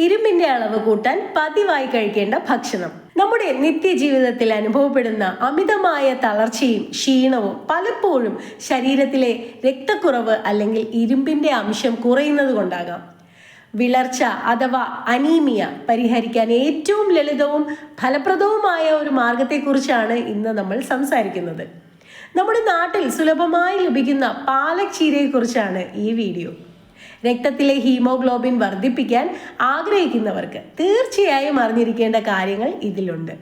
അളവ് കൂട്ടാൻ പതിവായി കഴിക്കേണ്ട ഭക്ഷണം. നമ്മുടെ നിത്യജീവിതത്തിൽ അനുഭവപ്പെടുന്ന അമിതമായ തളർച്ചയും ക്ഷീണവും പലപ്പോഴും ശരീരത്തിലെ രക്തക്കുറവ് അല്ലെങ്കിൽ ഇരുമ്പിന്റെ അംശം കുറയുന്നത് കൊണ്ടാകാം. വിളർച്ച അഥവാ അനീമിയ പരിഹരിക്കാൻ ഏറ്റവും ലളിതവും ഫലപ്രദവുമായ ഒരു മാർഗത്തെക്കുറിച്ചാണ് ഇന്ന് നമ്മൾ സംസാരിക്കുന്നത്. നമ്മുടെ നാട്ടിൽ സുലഭമായി ലഭിക്കുന്ന പാലക് ചീരയെക്കുറിച്ചാണ് ഈ വീഡിയോ. രക്തത്തിലെ ഹീമോഗ്ലോബിൻ വർദ്ധിപ്പിക്കാൻ ആഗ്രഹിക്കുന്നവർക്ക് തീർച്ചയായും അറിഞ്ഞിരിക്കേണ്ട കാര്യങ്ങൾ ഇതിലുണ്ട്.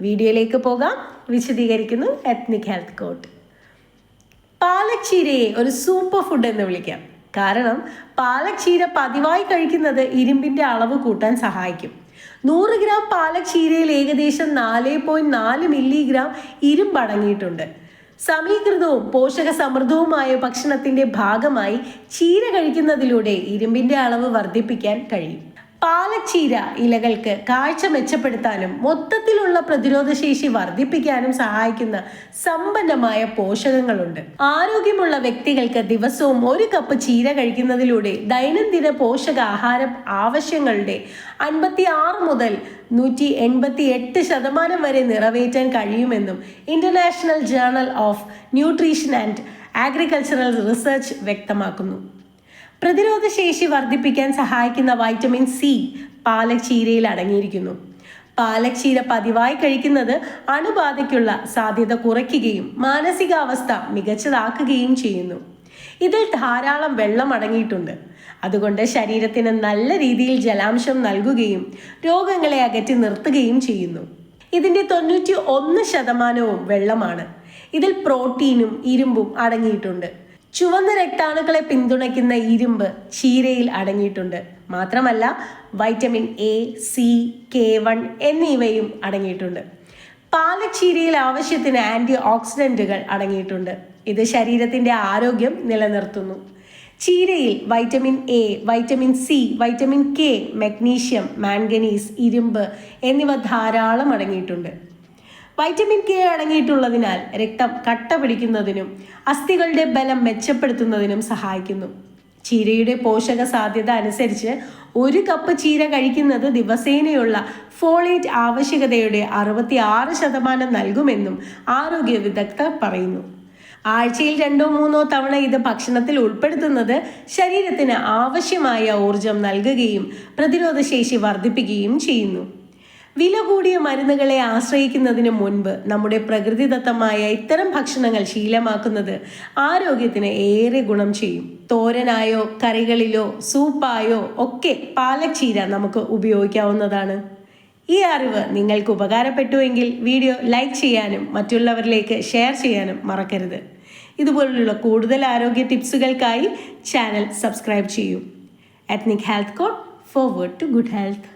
വീഡിയോയിലേക്ക് പോകാം. വിശദീകരിക്കുന്നു എത്നിക് ഹെൽത്ത് കോട്ട് പാലക് ചീരയെ ഒരു സൂപ്പർ ഫുഡ് എന്ന് വിളിക്കാം. കാരണം പാലക് ചീര പതിവായി കഴിക്കുന്നത് ഇരുമ്പിന്റെ അളവ് കൂട്ടാൻ സഹായിക്കും. നൂറ് ഗ്രാം പാലക് ചീരയിൽ ഏകദേശം നാല് പോയിന്റ് നാല് മില്ലിഗ്രാം ഇരുമ്പ് അടങ്ങിയിട്ടുണ്ട്. സമീകൃതവും പോഷക സമൃദ്ധവുമായ ഭക്ഷണത്തിന്റെ ഭാഗമായി ചീര കഴിക്കുന്നതിലൂടെ ഇരുമ്പിന്റെ അളവ് വർദ്ധിപ്പിക്കാൻ കഴിയും. പാലച്ചീര ഇലകൾക്ക് കാഴ്ച മെച്ചപ്പെടുത്താനും മൊത്തത്തിലുള്ള പ്രതിരോധശേഷി വർദ്ധിപ്പിക്കാനും സഹായിക്കുന്ന സമ്പന്നമായ പോഷകങ്ങളുണ്ട്. ആരോഗ്യമുള്ള വ്യക്തികൾക്ക് ദിവസവും ഒരു കപ്പ് ചീര കഴിക്കുന്നതിലൂടെ ദൈനംദിന പോഷകാഹാര ആവശ്യങ്ങളുടെ അൻപത്തി ആറ് മുതൽ നൂറ്റി എൺപത്തി എട്ട് ശതമാനം വരെ നിറവേറ്റാൻ കഴിയുമെന്നും international journal of nutrition and agricultural research വ്യക്തമാക്കുന്നു. പ്രതിരോധ ശേഷി വർദ്ധിപ്പിക്കാൻ സഹായിക്കുന്ന വൈറ്റമിൻ സി പാലക് ചീരയിൽ അടങ്ങിയിരിക്കുന്നു. പാലക് ചീര പതിവായി കഴിക്കുന്നത് അണുബാധയ്ക്കുള്ള സാധ്യത കുറയ്ക്കുകയും മാനസികാവസ്ഥ മികച്ചതാക്കുകയും ചെയ്യുന്നു. ഇതിൽ ധാരാളം വെള്ളം അടങ്ങിയിട്ടുണ്ട്. അതുകൊണ്ട് ശരീരത്തിന് നല്ല രീതിയിൽ ജലാംശം നൽകുകയും രോഗങ്ങളെ അകറ്റി നിർത്തുകയും ചെയ്യുന്നു. ഇതിന്റെ തൊണ്ണൂറ്റി ഒന്ന് ശതമാനവും വെള്ളമാണ്. ഇതിൽ പ്രോട്ടീനും ഇരുമ്പും അടങ്ങിയിട്ടുണ്ട്. ചുവന്ന രക്താണുക്കളെ പിന്തുണയ്ക്കുന്ന ഇരുമ്പ് ചീരയിൽ അടങ്ങിയിട്ടുണ്ട്. മാത്രമല്ല vitamin A C K one എന്നിവയും അടങ്ങിയിട്ടുണ്ട്. പാലച്ചീരയിൽ ആവശ്യത്തിന് ആന്റി ഓക്സിഡന്റുകൾ അടങ്ങിയിട്ടുണ്ട്. ഇത് ശരീരത്തിന്റെ ആരോഗ്യം നിലനിർത്തുന്നു. ചീരയിൽ vitamin A vitamin C vitamin K magnesium manganese ഇരുമ്പ് എന്നിവ ധാരാളം അടങ്ങിയിട്ടുണ്ട്. വൈറ്റമിൻ കെ അടങ്ങിയിട്ടുള്ളതിനാൽ രക്തം കട്ട പിടിക്കുന്നതിനും അസ്ഥികളുടെ ബലം മെച്ചപ്പെടുത്തുന്നതിനും സഹായിക്കുന്നു. ചീരയുടെ പോഷക സാധ്യത അനുസരിച്ച് ഒരു കപ്പ് ചീര കഴിക്കുന്നത് ദിവസേനയുള്ള ഫോളേറ്റ് ആവശ്യകതയുടെ അറുപത്തി ആറ് ശതമാനം നൽകുമെന്നും ആരോഗ്യ വിദഗ്ധർ പറയുന്നു. ആഴ്ചയിൽ രണ്ടോ മൂന്നോ തവണ ഇത് ഭക്ഷണത്തിൽ ഉൾപ്പെടുത്തുന്നത് ശരീരത്തിന് ആവശ്യമായ ഊർജം നൽകുകയും പ്രതിരോധശേഷി വർദ്ധിപ്പിക്കുകയും ചെയ്യുന്നു. വില കൂടിയ മരുന്നുകളെ ആശ്രയിക്കുന്നതിന് മുൻപ് നമ്മുടെ പ്രകൃതിദത്തമായ ഇത്തരം ഭക്ഷണങ്ങൾ ശീലമാക്കുന്നത് ആരോഗ്യത്തിന് ഏറെ ഗുണം ചെയ്യും. തോരനായോ കറികളിലോ സൂപ്പായോ ഒക്കെ പാലക് ചീര നമുക്ക് ഉപയോഗിക്കാവുന്നതാണ്. ഈ അറിവ് നിങ്ങൾക്ക് ഉപകാരപ്പെട്ടുവെങ്കിൽ വീഡിയോ ലൈക്ക് ചെയ്യാനും മറ്റുള്ളവരിലേക്ക് ഷെയർ ചെയ്യാനും മറക്കരുത്. ഇതുപോലുള്ള കൂടുതൽ ആരോഗ്യ ടിപ്സുകൾക്കായി ചാനൽ സബ്സ്ക്രൈബ് ചെയ്യൂ. Ethnic health code forward to good health